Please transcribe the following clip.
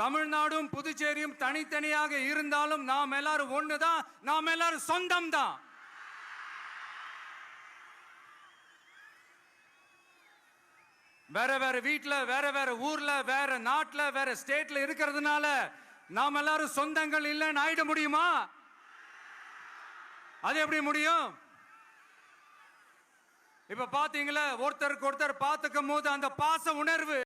தமிழ்நாடும் புதுச்சேரியும் தனித்தனியாக இருந்தாலும் நாம் எல்லாரும் ஒண்ணுதான் நாம் எல்லாரும் சொந்தம் தான் வேற வேற வீட்டில் வேற வேற ஊர்ல வேற நாட்டில் வேற ஸ்டேட்ல இருக்கிறதுனால நாம் எல்லாரும் சொந்தங்கள் இல்லைன்னு ஆயிட முடியுமா? அது எப்படி முடியும்? இப்ப பாத்தீங்களா ஒருத்தருக்கு ஒருத்தர் பார்த்துக்கும் போது அந்த பாச உணர்வு